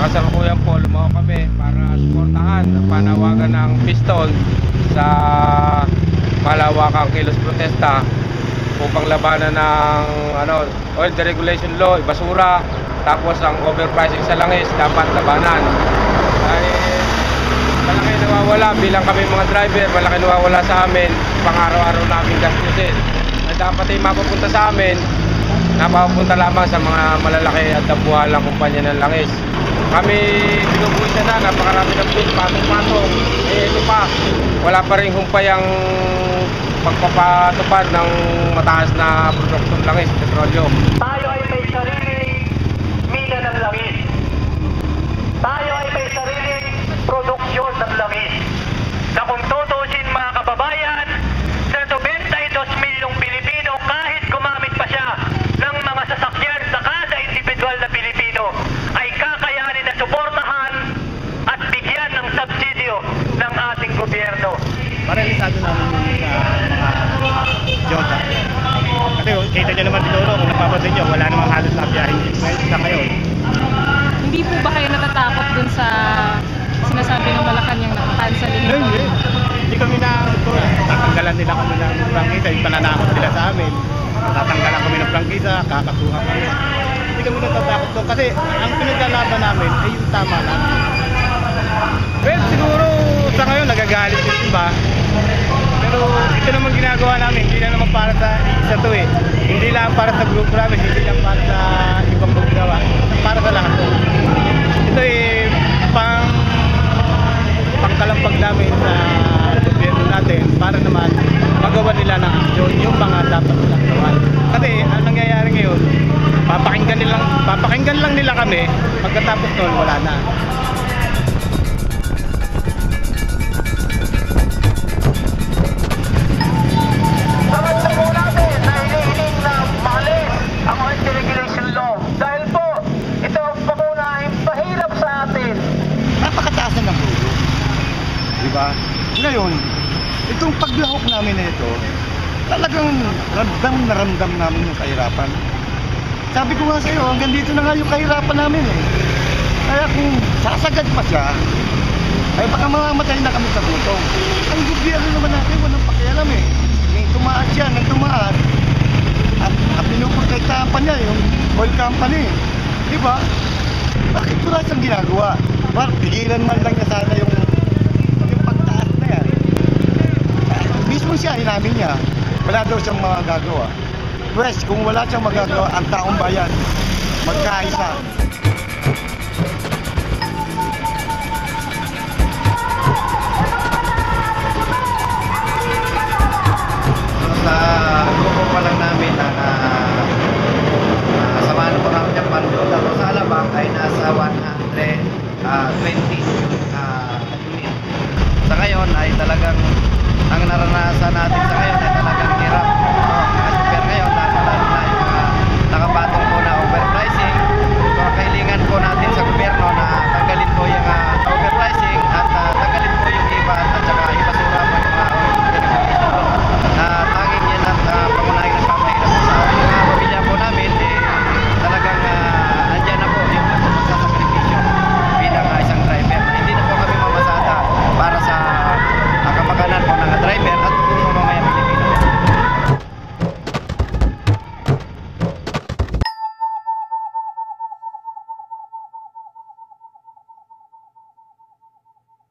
nakasalukuyan po lumaw kami para suportahan ang panawagan ng pistol sa malawakang kilos protesta upang labanan ng ano, oil deregulation law, basura, tapos ang overpricing sa langis dapat labanan. Dahil malaki nawawala bilang kami mga driver, malaki nawawala sa amin pang araw-araw namin gastusin na dapat ay mapupunta sa amin napapunta lamang sa mga malalaki at dabuhalang kumpanya ng langis. Kami binubuhisan na, napakarami ng bill, patong-patong. Eh ito pa, wala pa rin humpay ang pagpapatupad ng mataas na produksyon langis, petrolyo. Tayo ay may sariling mina ng langis. Tayo ay may sariling produksyon ng langis. Na kung tutusin mga kababayan, sa 92 milyong Pilipino kahit gumamit pa siya ng mga sasakyan sa kada individual na Pilipino ay kakayanin na suportahan at bigyan ng subsidyo ng ating gobyerno. Parelisado namin yun sa mga Jota. Kasi kita nyo naman siguro kung napapansin nyo, wala namang halos na biyahe sa ngayon. Hindi po ba kayo natatakot dun sa sinasabi ng Malacanang nakakancel Hindi, yung hindi. Hindi kami na, tatanggalan nila kami ng prangkisa, yung pananakot nila sa amin. Tatanggalan kami ng prangkisa, kakasuha kami. Hindi kami natatakot doon kasi ang pinaglalaban namin ay yung tama namin. Well, siguro nagagalit yung iba. Pero ito naman ginagawa namin, hindi na naman para sa isa to eh. Hindi lang para sa group namin, hindi lang para sa ibang gumagawa. Para sa lahat to. Ito eh, pang pangkalampag namin sa gobyerno natin para naman magawa nila ng aksyon yung mga dapat nilang gawan. Kasi ang nangyayari ngayon, papakinggan nilang papakinggan lang nila kami, pagkatapos noon wala na. Ba? Ngayon, itong paglahok namin na ito, talagang ramdam na ramdam namin yung kahirapan. Sabi ko nga sa iyo, hanggang dito na nga yung kahirapan namin eh. Kaya kung sasagad pa siya, ay baka mamamatay na kami sa gutom. Ang gobyerno naman natin, walang pakialam eh. May tumaas siya, nang tumaas. At, at pinuprotektahan pa niya yung oil company. Di ba? Bakit wala siyang ginagawa? Bakit pigilan man lang niya sana yung siya, inamin niya, wala daw siyang magagawa. Pwes, kung wala siyang magagawa, ang taong bayan, magkaisa. talagang ang naranasan natin sa ngayon